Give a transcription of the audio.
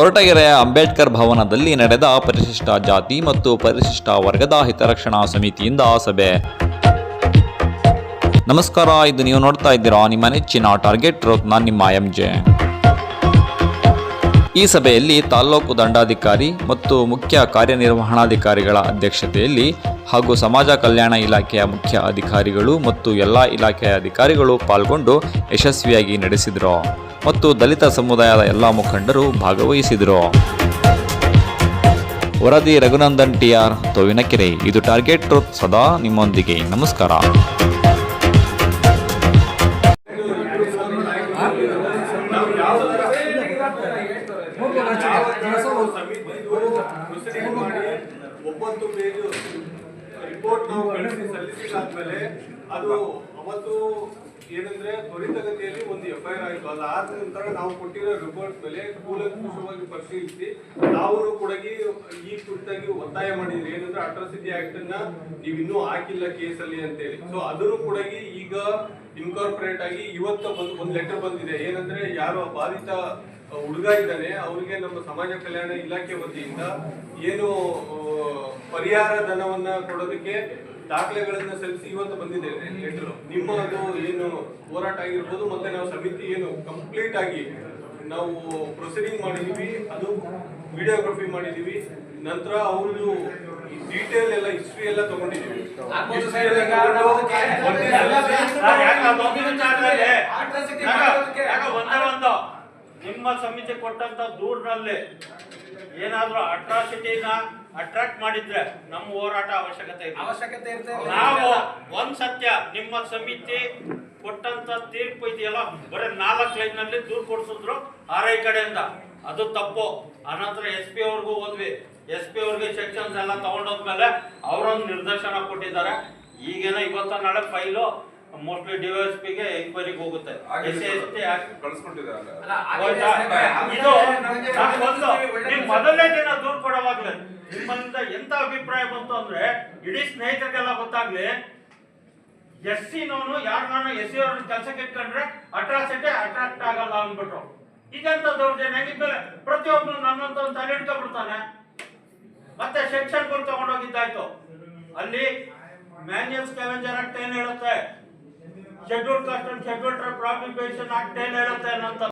ಕೊರಟಗೆರೆಯ ಅಂಬೇಡ್ಕರ್ ಭವನದಲ್ಲಿ ನಡೆದ ಪರಿಶಿಷ್ಟ ಜಾತಿ ಮತ್ತು ಪರಿಶಿಷ್ಟ ವರ್ಗದ ಹಿತರಕ್ಷಣಾ ಸಮಿತಿಯಿಂದ ಸಭೆ. ನಮಸ್ಕಾರ, ಇದು ನೀವು ನೋಡ್ತಾ ಇದ್ದೀರಾ ನಿಮ್ಮ ನೆಚ್ಚಿನ ಟಾರ್ಗೆಟ್ ರತ್ನ ನಿಮ್ಮ ಎಂ ಜೆ ಈ ಸಭೆಯಲ್ಲಿ ತಾಲ್ಲೂಕು ದಂಡಾಧಿಕಾರಿ ಮತ್ತು ಮುಖ್ಯ ಕಾರ್ಯನಿರ್ವಹಣಾಧಿಕಾರಿಗಳ ಅಧ್ಯಕ್ಷತೆಯಲ್ಲಿ ಹಾಗೂ ಸಮಾಜ ಕಲ್ಯಾಣ ಇಲಾಖೆಯ ಮುಖ್ಯ ಅಧಿಕಾರಿಗಳು ಮತ್ತು ಎಲ್ಲ ಇಲಾಖೆಯ ಅಧಿಕಾರಿಗಳು ಪಾಲ್ಗೊಂಡು ಯಶಸ್ವಿಯಾಗಿ ನಡೆಸಿದರು. ಮತ್ತು ದಲಿತ ಸಮುದಾಯದ ಎಲ್ಲ ಮುಖಂಡರು ಭಾಗವಹಿಸಿದರು. ವರದಿ ರಘುನಂದನ್ ಟಿಆರ್ ತೋವಿನಕೆರೆ. ಇದು ಟಾರ್ಗೆಟ್ ಟ್ರೂತ್ ಸದಾ ನಿಮ್ಮೊಂದಿಗೆ. ನಮಸ್ಕಾರ. ಏನಂದ್ರೆ ತ್ವರಿತಗತಿಯಲ್ಲಿ ಒಂದು ಎಫ್ ಐ ಆರ್ ಅದಾದ ನಂತರ ನಾವು ಕೊಟ್ಟಿರೋ ರಿಪೋರ್ಟ್ ಮೇಲೆ ಕೂಲಂಕುಷವಾಗಿ ಪರಿಶೀಲಿಸಿ, ನಾವು ಕೂಡ ಈ ಕುರಿತಾಗಿ ಒತ್ತಾಯ ಮಾಡಿದ್ರಿ ಏನಂದ್ರೆ ಅಟ್ರಾಸಿಟಿ ಆಕ್ಟ್ ಅನ್ನ ನೀವು ಇನ್ನೂ ಹಾಕಿಲ್ಲ ಕೇಸಲ್ಲಿ ಅಂತೇಳಿ. ಸೊ ಅದನ್ನು ಕೂಡ ಈಗ ಇನ್ಕಾರ್ಪೊರೇಟ್ ಆಗಿ ಇವತ್ತು ಬಂದು ಒಂದು ಲೆಟರ್ ಬಂದಿದೆ. ಏನಂದ್ರೆ ಯಾರು ಬಾಧಿತ ಹುಡುಗ ಇದ್ದಾನೆ, ಅವರಿಗೆ ನಮ್ಮ ಸಮಾಜ ಕಲ್ಯಾಣ ಇಲಾಖೆ ವತಿಯಿಂದ ಏನು ಪರಿಹಾರ ಧನವನ್ನ ಕೊಡೋದಕ್ಕೆ ದಾಖಲೆಗಳನ್ನ ಸಲ್ಲಿಸಿ ಇವತ್ತು ಬಂದಿದೆ ಲೆಟರ್ ನಿಮ್ಮದು ಏನು ಹೋರಾಟ ಆಗಿರ್ಬೋದು ಮತ್ತೆ ನಾವು ಸಮಿತಿ ಏನು ಕಂಪ್ಲೀಟ್ ಆಗಿ ನಾವು ಪ್ರೊಸೀಡಿಂಗ್ ಮಾಡಿದೀವಿ ಅದು ವಿಡಿಯೋಗ್ರಫಿ ಮಾಡಿದೀವಿ. ನಂತರ ಅವ್ರದ್ದು ಡೀಟೇಲ್ ಎಲ್ಲ ಹಿಸ್ಟ್ರಿ ಎಲ್ಲ ತಗೊಂಡಿದ್ದೀವಿ ನಿಮ್ಮ ಸಮಿತಿ ಕೊಟ್ಟಂತ ದೂರಿನಲ್ಲಿ ಏನಾದ್ರೂ ಅಟ್ರಾಸಿಟಿನ ಅಟ್ರಾಕ್ಟ್ ಮಾಡಿದ್ರೆ ನಮ್ಮ ಹೋರಾಟ ಅವಶ್ಯಕತೆ ಇದೆ ಅವಶ್ಯಕತೆ ಇರ್ತದೆ. ನಾವು ಒಂದ್ ಸತ್ಯ ನಿಮ್ಮ ಸಮಿತಿ ಕೊಟ್ಟಂತ ತೀರ್ಪು ಇದೆಯಲ್ಲ ಬರೀ ನಾಲ್ಕು ಲೈನ್ನಲ್ಲಿ ದೂರು ಕೊಡ್ಸಿದ್ರು ಆರ್ ಐ ಕಡೆಯಿಂದ. ಅದು ತಪ್ಪು. ಆನಂತರ ಎಸ್ ಪಿ ಅವ್ರಿಗೂ ಹೋದ್ವಿ. ಎಸ್ ಪಿ ಅವ್ರಿಗೆ ಸೆಕ್ಷನ್ಸ್ ಎಲ್ಲ ತಗೊಂಡೋದ್ಮೇಲೆ ಅವರೊಂದು ನಿರ್ದೇಶನ ಕೊಟ್ಟಿದ್ದಾರೆ. ಈಗೇನ ಇವತ್ತ ನಾಳೆ ಫೈಲು ಮೋಸ್ಟ್ಲಿ ಡಿ ಗೆ ಎಂಕ್ವೈರಿಗೆ ಹೋಗುತ್ತೆ ಎಸ್ ಸಿ ಎಸ್ ಟಿ ಮೊದಲನೇ ದಿನ ದೂರ ಕೊಡೋವಾಗ್ಲೇ ನಿಮ್ಮಂತ ಎಂತ ಅಭಿಪ್ರಾಯ ಬಂತು ಅಂದ್ರೆ ಇಡೀ ಸ್ನೇಹಿತರಿಗೆಲ್ಲ ಗೊತ್ತಾಗ್ಲಿ ಎಸ್ ಸಿ ನೋನು ಯಾರು ನಾನು ಎಸ್ ಸಿ ಅವ್ರನ್ನ ಕೆಲಸಕ್ಕೆ ಇಟ್ಕೊಂಡ್ರೆ ಅಟ್ರಾಸಿಟಿ ಅಟ್ರಾಕ್ಟ್ ಆಗಲ್ಲ ಅಂದ್ಬಿಟ್ರು. ಇದೆಂತ ದೌರ್ಜನ್ಯ ಹೆಂಗಿದ್ಮೇಲೆ ಪ್ರತಿಯೊಬ್ಬನು ನನ್ನಂತ ತಲೆ ಇಟ್ಕೊಂಡ್ಬಿಡ್ತಾನೆ ಮತ್ತೆ ಸೆಕ್ಷನ್ಗಳು ತಗೊಂಡೋಗಿದ್ದಾಯ್ತು. ಅಲ್ಲಿ ಮ್ಯಾನ್ಯಲ್ ಸ್ಕ್ಯಾವೆಂಜರ್ ಆಕ್ಟ್ ಏನ್ ಹೇಳುತ್ತೆ? Schedule caste schedule prohibition act ಏನ್ ಹೇಳುತ್ತೆ ಅನ್ನೋಂಥ